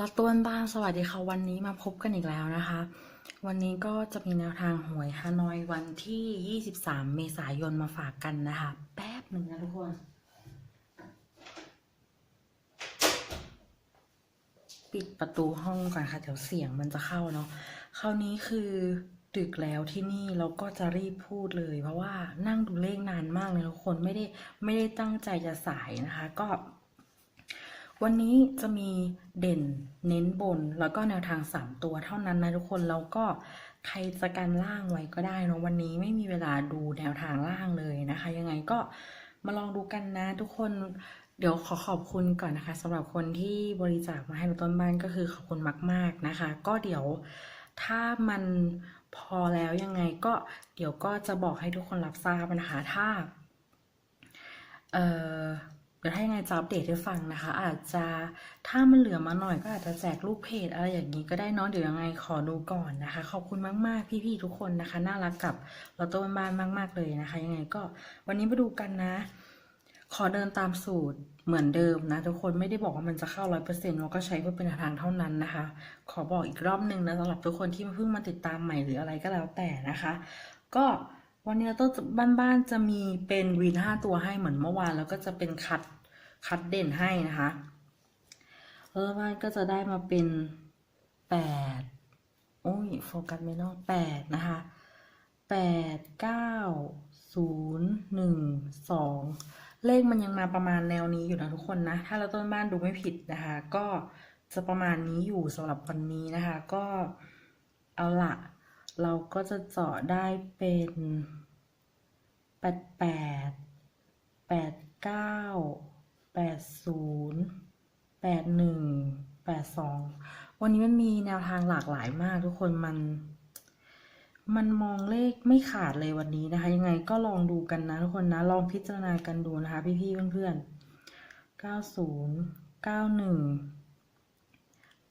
รักต้นบ้านสวัสดีค่ะวันนี้มาพบกันอีกแล้วนะคะ วันนี้ก็จะมีแนวทางหวยฮานอยวันที่ 23 เมษายนมาฝากกันนะคะ แป๊บหนึ่งนะทุกคนปิดประตูห้องก่อนค่ะเดี๋ยวเสียงมันจะเข้าเนาะคราวนี้คือดึกแล้วที่นี่เราก็จะรีบพูดเลย เพราะว่านั่งดูเลขนานมากเลยทุกคนไม่ได้ไม่ได้ตั้งใจจะสายนะคะ ก็ วันนี้จะมีเด่นเน้นบนแล้วก็แนวทาง 3 ตัวเท่านั้นนะทุกคนแล้วก็ใครจะกันล่างไว้ก็ได้เนะวันนี้ไม่มีเวลาดูแนวทางล่างเลยนะคะ ยังไงก็มาลองดูกันนะทุกคนเดี๋ยวขอขอบคุณก่อนนะคะสำหรับคนที่บริจาคมาให้เราต้นบ้านก็คือขอบคุณมาก ๆนะคะ ก็เดี๋ยวถ้ามันพอแล้วยังไงก็เดี๋ยวก็จะบอกให้ทุกคนรับทราบนะคะ ถ้าเอ่อ ดี๋ยวถ้ายังไงจะอัปเดตให้ฟังนะคะ อาจจะถ้ามันเหลือมาหน่อยก็อาจจะแจกรูปเพจอะไรอย่างนี้ก็ได้เนอะเดี๋ยวยังไงขอดูก่อนนะคะ ขอบคุณมาก ๆ พี่ ๆ ทุกคนนะคะ น่ารักกับเราโต้นบ้านมาก ๆ เลยนะคะ ยังไงก็วันนี้มาดูกันนะ ขอเดินตามสูตรเหมือนเดิมนะทุกคนไม่ได้บอกว่ามันจะเข้าร้อยเปอร์เซ็นต์เราก็ใช้เพื่อเป็นทางเท่านั้นนะคะ ขอบอกอีกรอบหนึ่งนะสำหรับทุกคนที่เพิ่งมาติดตามใหม่หรืออะไรก็แล้วแต่นะคะ ก็วันนี้เราต้นบ้านๆจะมีเป็นวีนห้าตัวให้เหมือนเมื่อวาน แล้วก็จะเป็นคัด คัดเด่นให้นะคะแล้วบ้านก็จะได้มาเป็นแปดโอ้ยโฟกัสไม่นอกแปดนะคะแปดเก้าศูนย์หนึ่งสองเลขมันยังมาประมาณแนวนี้อยู่นะทุกคนนะ ถ้าเราต้นบ้านดูไม่ผิดนะคะ ก็จะประมาณนี้อยู่สำหรับวันนี้นะคะ ก็เอาละเราก็จะเจาะได้เป็นแปดแปดแปดเก้า แปดศูนย์แปดหนึ่งแปดสองวันนี้มันมีแนวทางหลากหลายมากทุกคนมัน มันมองเลขไม่ขาดเลยวันนี้นะคะ ยังไงก็ลองดูกันนะทุกคนนะ ลองพิจารณากันดูนะคะ พี่ๆเพื่อนๆเก้าศูนย์เก้าหนึ่ง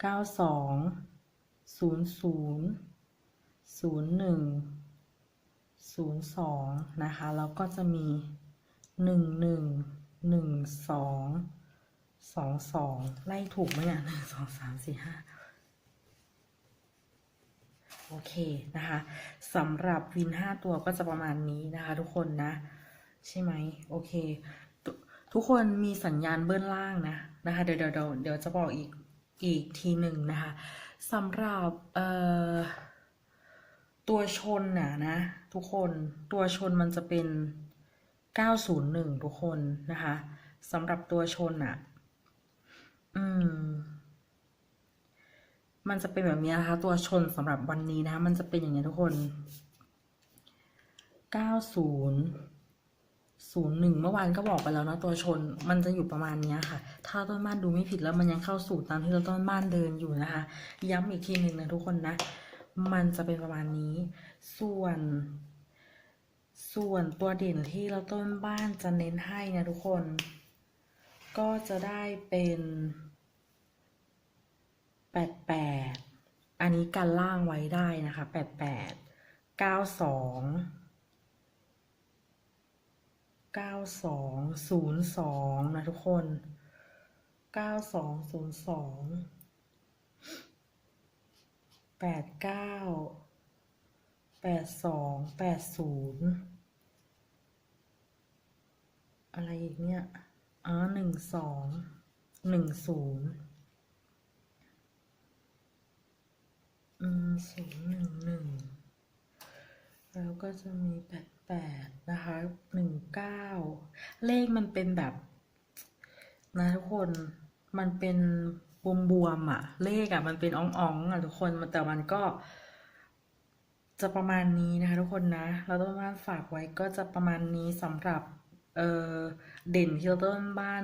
เก้าสองศูนย์ศูนย์ศูนย์หนึ่งศูนย์สองนะคะ แล้วก็จะมีหนึ่งหนึ่ง หนึ่งสองสองสองไล่ถูกไหมเนี่ยหนึ่งสองสามสี่ห้าโอเคนะคะสำหรับวินห้าตัวก็จะประมาณนี้นะคะ ทุกคนนะ ใช่ไหมโอเค ทุทุกคนมีสัญญาณเบื้องล่างนะนะคะเดี๋ยวเดี๋ยวเดี๋ยวเดี๋ยวจะบอกอีกอีกทีหนึ่งนะคะสำหรับเอ่อตัวชนน่ะนะ ทุกคนตัวชนมันจะเป็น 901 ทุกคนนะคะสำหรับตัวชนอะ อืม มันจะเป็นแบบนี้นะคะ ตัวชนสำหรับวันนี้นะ มันจะเป็นอย่างนี้ทุกคน 90 01 เมื่อวานก็บอกไปแล้วนะตัวชนมันจะอยู่ประมาณนี้ค่ะ ถ้าต้นบ้านดูไม่ผิดแล้วมันยังเข้าสู่ตามที่เราต้นบ้านเดินอยู่นะคะ ย้ำอีกทีหนึ่งนะทุกคนนะ มันจะเป็นประมาณนี้ ส่วน ส่วนตัวเด่นที่เราต้นบ้านจะเน้นให้นะทุกคน ก็จะได้เป็นแปดแปดอันนี้กันล่างไว้ได้นะคะแปดแปดเก้าสองเก้าสองศูนย์สองนะทุกคนเก้าสองศูนย์สองแปดเก้าแปดสองแปดศูนย์ อะไรอีกเนี่ยอ๋อหนึ่งสองหนึ่งศูนย์อืมศูนย์หนึ่งหนึ่งแล้วก็จะมีแปดแปดนะคะหนึ่งเก้าเลขมันเป็นแบบ นะทุกคนมันเป็นบวมบวมๆอะเลขอะมันเป็นอ่องๆองอะทุกคนแต่มันก็ จะประมาณนี้นะคะทุกคนนะ เราต้นบ้าฝากไว้ก็จะประมาณนี้สำหรับ เออเด่นที่เราต้นบ้าน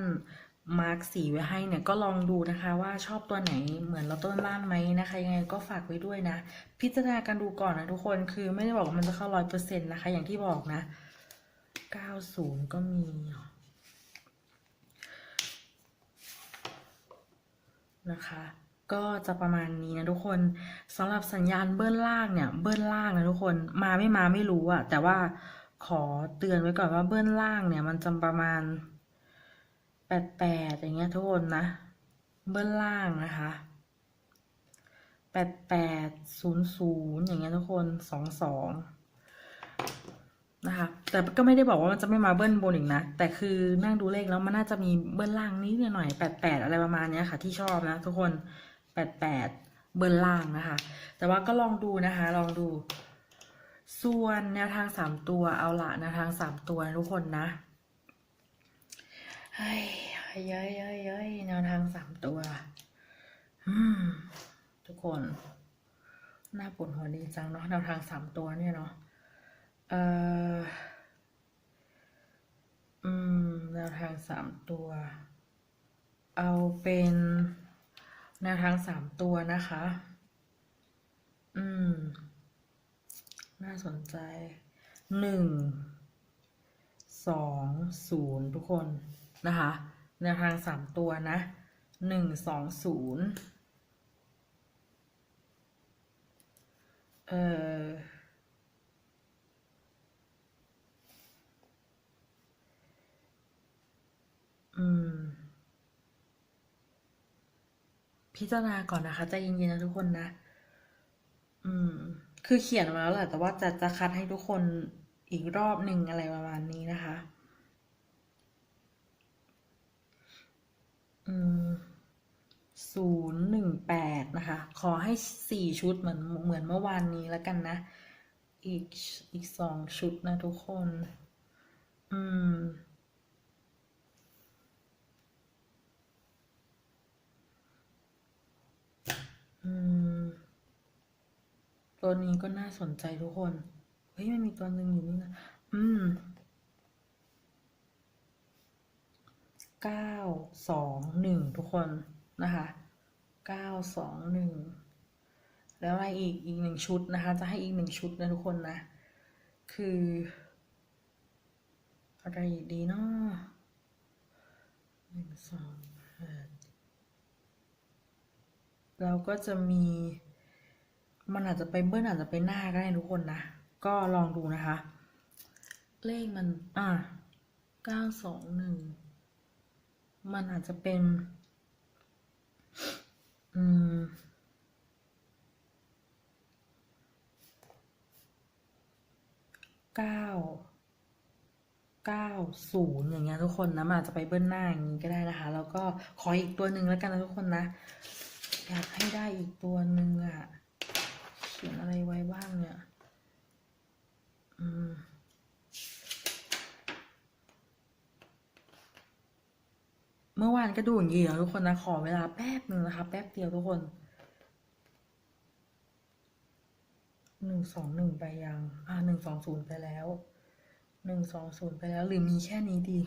มาร์กสีไว้ให้เนี่ยก็ลองดูนะคะว่าชอบตัวไหนเหมือนเราต้นบ้านไหมนะคะยังไงก็ฝากไว้ด้วยนะ พิจารณากันดูก่อนนะทุกคนคือไม่ได้บอกว่ามันจะเข้าร้อยเปอร์เซ็นต์นะคะ อย่างที่บอกนะเก้าศูนย์ก็มีนะคะก็จะประมาณนี้นะทุกคนสำหรับสัญญาณเบิ้ลล่างเนี่ยเบิ้ลล่างนะทุกคนมาไม่มาไม่รู้อะแต่ว่า ขอเตือนไว้ก่อนว่าเบิ้ลล่างเนี่ยมันจะประมาณแปดแปดอย่างเงี้ยทุกคนนะ เบิ้ลล่างนะคะแปดแปดศูนย์ศูนย์อย่างเงี้ยทุกคนสองสองนะคะ แต่ก็ไม่ได้บอกว่ามันจะไม่มาเบิ้ลบนอีกนะ แต่คือนั่งดูเลขแล้วมันน่าจะมีเบิ้ลล่างนิดหน่อยแปดแปดอะไรประมาณเนี้ยค่ะ ที่ชอบนะทุกคนแปดแปดเบิ้ลล่างนะคะ แต่ว่าก็ลองดูนะคะ ลองดู ส่วนแนวทางสามตัวเอาละแนวทางสามตัวทุกคนนะเฮ้ยเย้ยเย้ยเย้ยแนวทางสามตัว อืม ทุกคนหน้าปวดหัวดีจังเนาะแนวทางสามตัวเนี่ยเนาะเอ่ออืมแนวทางสามตัว เอาเป็นแนวทางสามตัวนะคะ อืม น่าสนใจหนึ่งสองศูนย์ทุกคนนะคะแนวทางสามตัวนะหนึ่งสองศูนย์เอ่อพิจารณาก่อนนะคะใจเย็นๆนะทุกคนนะ อืม คือเขียนมาแล้วแหละแต่ว่าจะจะคัดให้ทุกคนอีกรอบหนึ่งอะไรประมาณนี้นะคะ อืมศูนย์หนึ่งแปดนะคะ ขอให้สี่ชุดเหมือนเหมือนเมื่อวานนี้แล้วกันนะ อีกอีกสองชุดนะทุกคน อืมอืม ตัวนี้ก็น่าสนใจทุกคน เฮ้ยมันมีตัวหนึ่งอยู่นี่นะ อืมเก้าสองหนึ่งทุกคนนะคะเก้าสองหนึ่งแล้วอะไรอีกอีกหนึ่งชุดนะคะ จะให้อีกหนึ่งชุดนะทุกคนนะ คือ อะไรดีเนาะหนึ่งสองแปดแล้วก็จะมี มันอาจจะไปเบิ้ลอาจจะไปหน้าก็ได้ทุกคนนะ ก็ลองดูนะคะ เลขมัน อะเก้าสองหนึ่งมันอาจจะเป็น อืมเก้าเก้าศูนย์อย่างเงี้ยทุกคนนะมันอาจจะไปเบิ้ลหน้าอย่างนี้ก็ได้นะคะ แล้วก็ขออีกตัวหนึ่งแล้วกันนะทุกคนนะ อยากให้ได้อีกตัวหนึ่งอะเขียนอะไรไว้บ้างเนี่ย อืมเมื่อวานก็ดูอย่างนี้แล้วทุกคนนะ ขอเวลาแป๊บหนึ่งนะคะ แป๊บเดียวทุกคนหนึ่งสองหนึ่งไปยัง อ่าหนึ่งสองศูนย์ไปแล้วหนึ่งสองศูนย์ไปแล้ว หรือมีแค่นี้ดี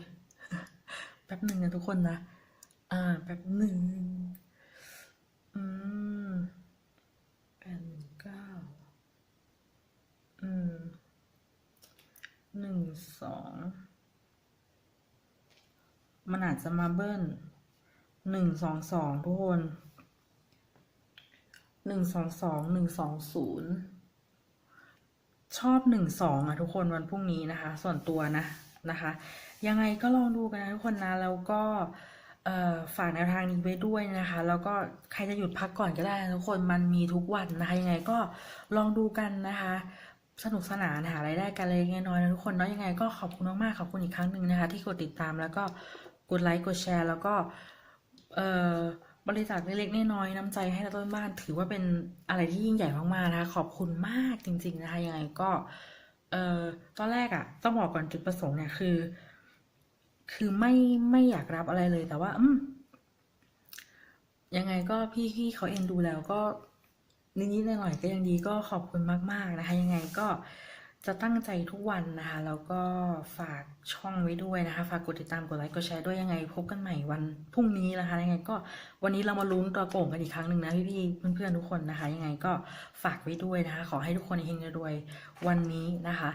แป๊บหนึ่งนะทุกคนนะ อ่า แป๊บหนึ่ง อืม แปดหนึ่งเก้า อืม ห นึ่งสองมันอาจจะมาเบิ้ลหนึ่งสองสองทุกคนหนึ่งสองสองหนึ่งสองศูนย์ชอบหนึ่งสองอะทุกคนวันพรุ่งนี้นะคะ ส่วนตัวนะนะคะ ยังไงก็ลองดูกันนะทุกคนนะ แล้วก็ฝากแนวทางนี้ไว้ด้วยนะคะ แล้วก็ใครจะหยุดพักก่อนก็ได้นะทุกคนมันมีทุกวันนะคะยังไงก็ลองดูกันนะคะ สนุกสนานหารายได้กันเลยน้อยๆนะทุกคนเนาะยังไงก็ขอบคุณมากๆขอบคุณอีกครั้งหนึ่งนะคะ ที่กดติดตามแล้วก็กดไลค์กดแชร์ แล้วก็เอ่อบริจาคเล็กๆน้อยๆน้ำใจให้ต้นบ้าน ถือว่าเป็นอะไรที่ยิ่งใหญ่มากๆนะคะขอบคุณมากจริง ๆ นะคะยังไงก็เอ่อตอนแรกอะ่ะ ต้องบอกก่อนจุดประสงค์เนี่ยคือ คือไม่ไม่อยากรับอะไรเลยแต่ว่า อืมยังไงก็พี่พี่เขาเอ็นดูแล้วก็ นิดๆหน่อยๆก็ยังดีก็ขอบคุณมาก ๆนะคะ ยังไงก็จะตั้งใจทุกวันนะคะ แล้วก็ฝากช่องไว้ด้วยนะคะ ฝากกดติดตามกดไลค์กดแชร์ด้วยยังไง พบกันใหม่วันพรุ่งนี้นะคะ ยังไงก็วันนี้เรามาลุ้นตัวโก่งกันอีกครั้งหนึ่งนะพี่ๆเพื่อนๆทุกคนนะคะ ยังไงก็ฝากไว้ด้วยนะคะ ขอให้ทุกคนเฮงรวยวันนี้นะคะ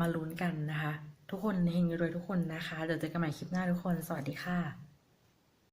มาลุ้นกันนะคะ ทุกคนเฮงรวยทุกคนนะคะเดี๋ยวเจอกันใหม่คลิปหน้าทุกคน สวัสดีค่ะ